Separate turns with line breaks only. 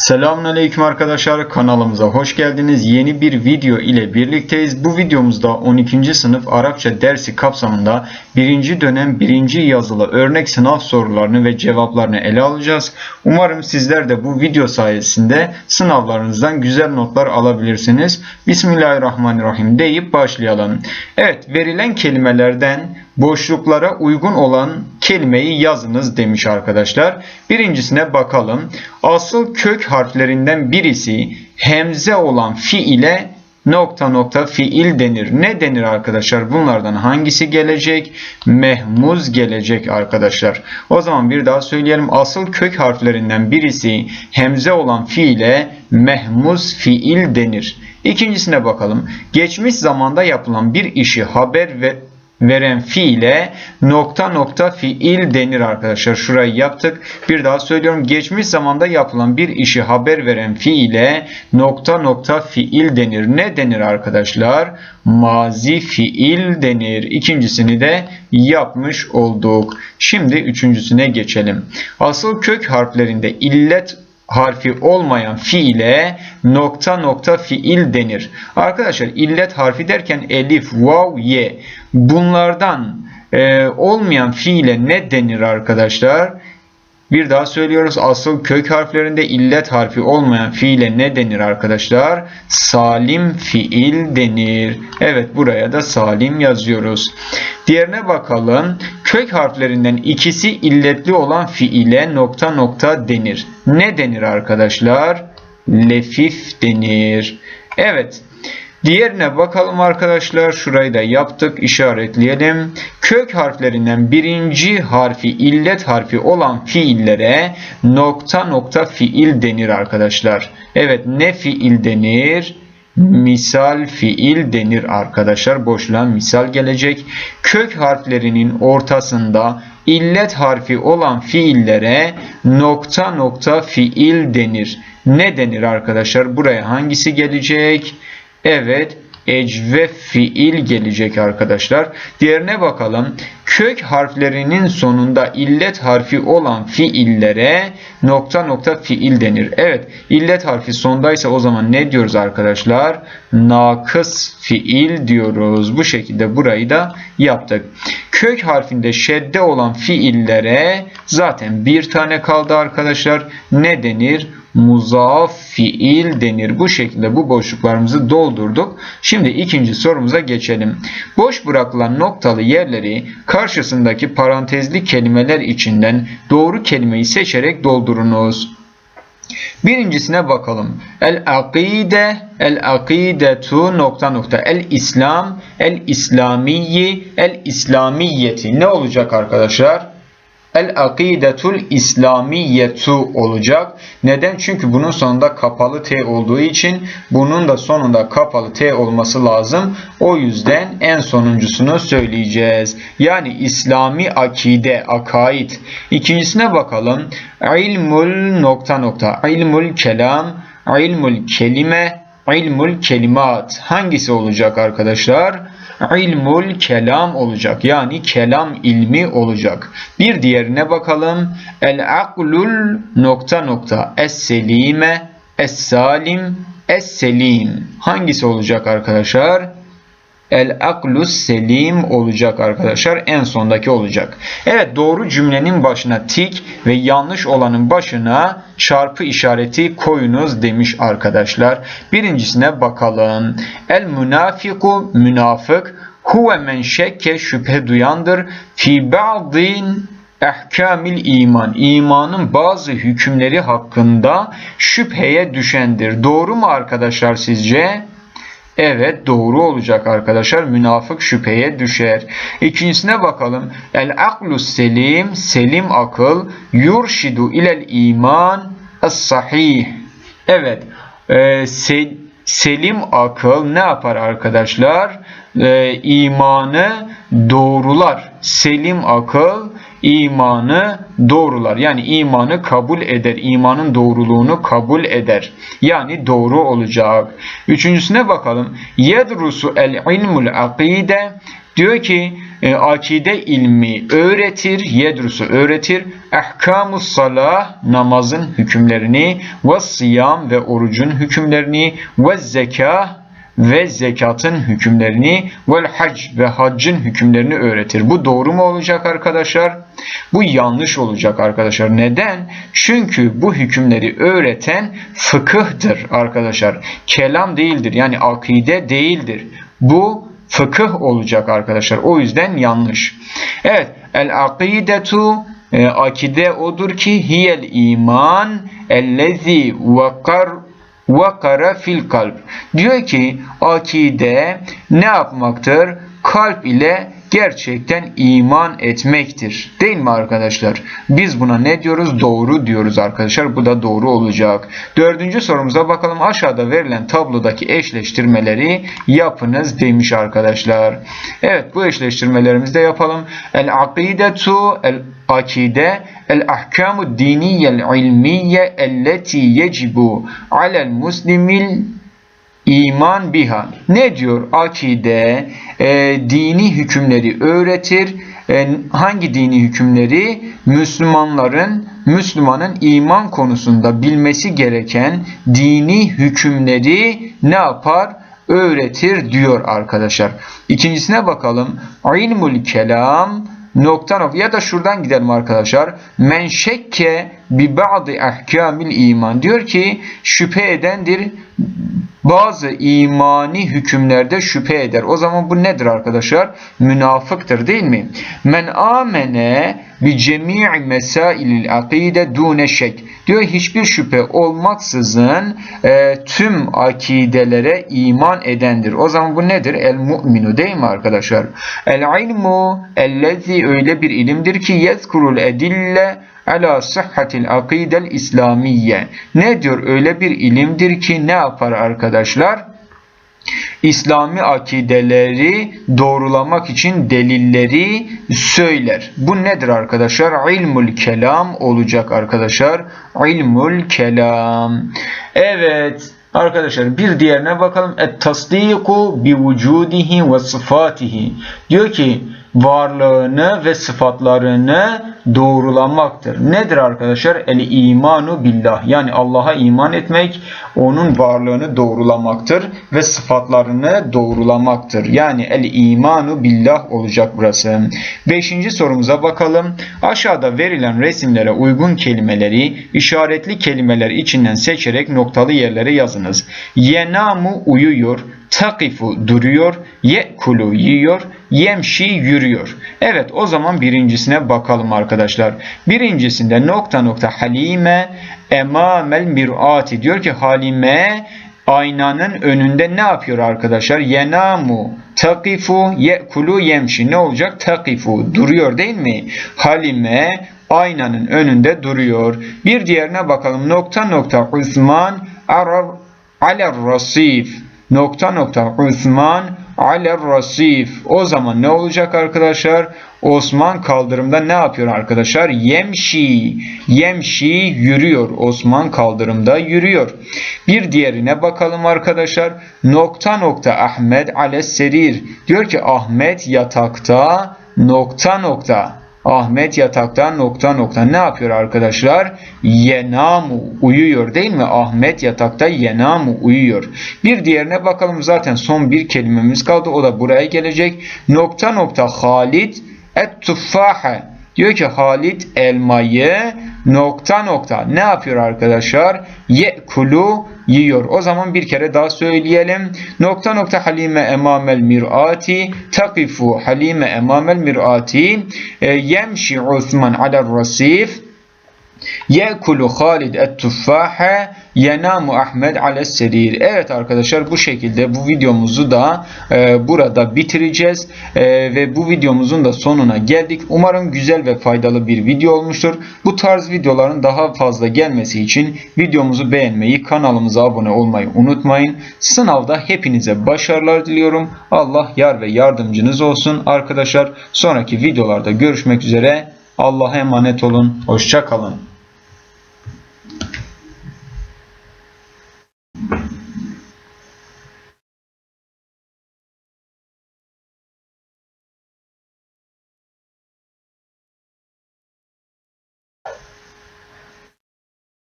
Selamünaleyküm arkadaşlar kanalımıza hoş geldiniz. Yeni bir video ile birlikteyiz. Bu videomuzda 12. sınıf Arapça dersi kapsamında 1. dönem 1. yazılı örnek sınav sorularını ve cevaplarını ele alacağız. Umarım sizler de bu video sayesinde sınavlarınızdan güzel notlar alabilirsiniz. Bismillahirrahmanirrahim deyip başlayalım. Evet verilen kelimelerden boşluklara uygun olan kelimeyi yazınız demiş arkadaşlar. Birincisine bakalım. Asıl kök harflerinden birisi hemze olan fiile nokta nokta fiil denir. Ne denir arkadaşlar? Bunlardan hangisi gelecek? Mehmuz gelecek arkadaşlar. O zaman bir daha söyleyelim. Asıl kök harflerinden birisi hemze olan fiile mehmuz fiil denir. İkincisine bakalım. Geçmiş zamanda yapılan bir işi haber ve veren fiile nokta nokta fiil denir arkadaşlar. Şurayı yaptık. Bir daha söylüyorum. Geçmiş zamanda yapılan bir işi haber veren fiile nokta nokta fiil denir. Ne denir arkadaşlar? Mazi fiil denir. İkincisini de yapmış olduk. Şimdi üçüncüsüne geçelim. Asıl kök harflerinde illet harfi olmayan fiile nokta nokta fiil denir. Arkadaşlar illet harfi derken elif, vav, ye. Bunlardan e, olmayan fiile ne denir arkadaşlar? Bir daha söylüyoruz. Asıl kök harflerinde illet harfi olmayan fiile ne denir arkadaşlar? Salim fiil denir. Evet buraya da salim yazıyoruz. Diğerine bakalım. Kök harflerinden ikisi illetli olan fiile nokta nokta denir. Ne denir arkadaşlar? Lefif denir. Evet. Diğerine bakalım arkadaşlar. Şurayı da yaptık. işaretleyelim. Kök harflerinden birinci harfi illet harfi olan fiillere nokta nokta fiil denir arkadaşlar. Evet ne fiil denir? Misal fiil denir arkadaşlar. Boşluğa misal gelecek. Kök harflerinin ortasında illet harfi olan fiillere nokta nokta fiil denir. Ne denir arkadaşlar? Buraya hangisi gelecek? Evet ecve fiil gelecek arkadaşlar. Diğerine bakalım. Kök harflerinin sonunda illet harfi olan fiillere nokta nokta fiil denir. Evet illet harfi sondaysa o zaman ne diyoruz arkadaşlar? Nakıs fiil diyoruz. Bu şekilde burayı da yaptık. Kök harfinde şedde olan fiillere zaten bir tane kaldı arkadaşlar. Ne denir? Muzaaf fiil denir. Bu şekilde bu boşluklarımızı doldurduk. Şimdi ikinci sorumuza geçelim. Boş bırakılan noktalı yerleri karşısındaki parantezli kelimeler içinden doğru kelimeyi seçerek doldurunuz. Birincisine bakalım. El akide, el akidetu nokta nokta. El İslam, el İslamiyi, el İslamiyeti. Ne olacak arkadaşlar? El akidetul İslamiyetu olacak. Neden? Çünkü bunun sonunda kapalı T olduğu için bunun da sonunda kapalı T olması lazım. O yüzden en sonuncusunu söyleyeceğiz. Yani İslami akide, akaid. İkincisine bakalım. İlmul nokta nokta. İlmul kelam, ilmul kelime, ilmul kelimat. Hangisi olacak arkadaşlar? İlmul kelam olacak. Yani kelam ilmi olacak. Bir diğerine bakalım. El aklul nokta nokta. Es selime, es salim, es selim. Hangisi olacak arkadaşlar? El aklus selim olacak arkadaşlar. En sondaki olacak. Evet doğru cümlenin başına tik ve yanlış olanın başına çarpı işareti koyunuz demiş arkadaşlar. Birincisine bakalım. El münafiku münafık huve men şekke şüphe duyandır fi ba'din ehkamil iman. İmanın bazı hükümleri hakkında şüpheye düşendir. Doğru mu arkadaşlar sizce? Evet doğru olacak arkadaşlar. Münafık şüpheye düşer. İkincisine bakalım. El aklu selim, selim akıl, yurşidu ilel iman as-sahih. Evet. E, se, selim akıl ne yapar arkadaşlar? E, imanı doğrular. Selim akıl imanı doğrular. Yani imanı kabul eder. İmanın doğruluğunu kabul eder. Yani doğru olacak. Üçüncüsüne bakalım. Yedrusu el ilmul akide diyor ki e, akide ilmi öğretir, yedrusu öğretir. Ahkamus salah namazın hükümlerini ve siyam ve orucun hükümlerini ve zekah ve zekatın hükümlerini vel hac ve haccın hükümlerini öğretir. Bu doğru mu olacak arkadaşlar? Bu yanlış olacak arkadaşlar. Neden? Çünkü bu hükümleri öğreten fıkıhtır arkadaşlar. Kelam değildir. Yani akide değildir. Bu fıkıh olacak arkadaşlar. O yüzden yanlış. Evet. El akidetu e, akide odur ki hiyel iman ellezi vakar vakara fil kalp. Diyor ki akide ne yapmaktır? Kalp ile gerçekten iman etmektir. Değil mi arkadaşlar? Biz buna ne diyoruz? Doğru diyoruz arkadaşlar. Bu da doğru olacak. Dördüncü sorumuza bakalım. Aşağıda verilen tablodaki eşleştirmeleri yapınız demiş arkadaşlar. Evet bu eşleştirmelerimizi de yapalım. El akidetu el akide el ahkamu diniyel ilmiye elleti yecibu alel muslimil iman biha. Ne diyor? Akide e, dini hükümleri öğretir. E, hangi dini hükümleri? Müslümanların Müslümanın iman konusunda bilmesi gereken dini hükümleri ne yapar? Öğretir diyor arkadaşlar. İkincisine bakalım. İlmul kelam nokta nokta ya da şuradan gidelim arkadaşlar. Men şekke bi ba'di ahkamil iman diyor ki şüphe edendir bazı imani hükümlerde şüphe eder. O zaman bu nedir arkadaşlar? Münafıktır değil mi? Men amene bi cemii mesailil akide dune şek. Diyor hiçbir şüphe olmaksızın e, tüm akidelere iman edendir. O zaman bu nedir? El mu'minu değil mi arkadaşlar? El ilmu ellezi öyle bir ilimdir ki yezkurul edille ala sıhhatil akidel İslamiye. Ne diyor? Öyle bir ilimdir ki ne yapar arkadaşlar? İslami akideleri doğrulamak için delilleri söyler. Bu nedir arkadaşlar? İlmul kelam olacak arkadaşlar. İlmul kelam. Evet. Arkadaşlar bir diğerine bakalım. Et tasdiku bi vücudihi ve sıfatihi. Diyor ki varlığını ve sıfatlarını doğrulamaktır. Nedir arkadaşlar? El imanu billah. Yani Allah'a iman etmek, onun varlığını doğrulamaktır ve sıfatlarını doğrulamaktır. Yani el imanu billah olacak burası. Beşinci sorumuza bakalım. Aşağıda verilen resimlere uygun kelimeleri işaretli kelimeler içinden seçerek noktalı yerlere yazınız. Yenamu uyuyor, takifu duruyor, ye'kulu yiyor, yemşi yürüyor. Evet o zaman birincisine bakalım arkadaşlar. Birincisinde nokta nokta halime emamel mir'ati diyor ki halime aynanın önünde ne yapıyor arkadaşlar? Yenamu, takifu, ye'kulu, yemşi. Ne olacak? Takifu. Duruyor değil mi? Halime aynanın önünde duruyor. Bir diğerine bakalım. Nokta nokta Osman arar aler rasif. Nokta nokta Osman aler rasif. O zaman ne olacak arkadaşlar? Osman kaldırımda ne yapıyor arkadaşlar? Yemşi. Yemşi yürüyor. Osman kaldırımda yürüyor. Bir diğerine bakalım arkadaşlar. Nokta nokta Ahmet ale. Diyor ki Ahmet yatakta nokta nokta. Ahmet yatakta nokta nokta ne yapıyor arkadaşlar? Yenamu uyuyor değil mi? Ahmet yatakta yenamu uyuyor. Bir diğerine bakalım zaten son bir kelimemiz kaldı. O da buraya gelecek. Nokta nokta Halid et tuffahe. Diyor ki Halit elmayı nokta nokta ne yapıyor arkadaşlar? Ye'kulu yiyor. O zaman bir kere daha söyleyelim. Nokta nokta halime emamel mir'ati takifu halime emamel mir'ati e, yemşi Osman ala rasif Yekulu Halid et-tuffahe yenamu Ahmed ale serir. Evet arkadaşlar bu şekilde bu videomuzu da e, burada bitireceğiz. E, ve bu videomuzun da sonuna geldik. Umarım güzel ve faydalı bir video olmuştur. Bu tarz videoların daha fazla gelmesi için videomuzu beğenmeyi, kanalımıza abone olmayı unutmayın. Sınavda hepinize başarılar diliyorum. Allah yar ve yardımcınız olsun arkadaşlar. Sonraki videolarda görüşmek üzere. Allah'a emanet olun. Hoşça kalın.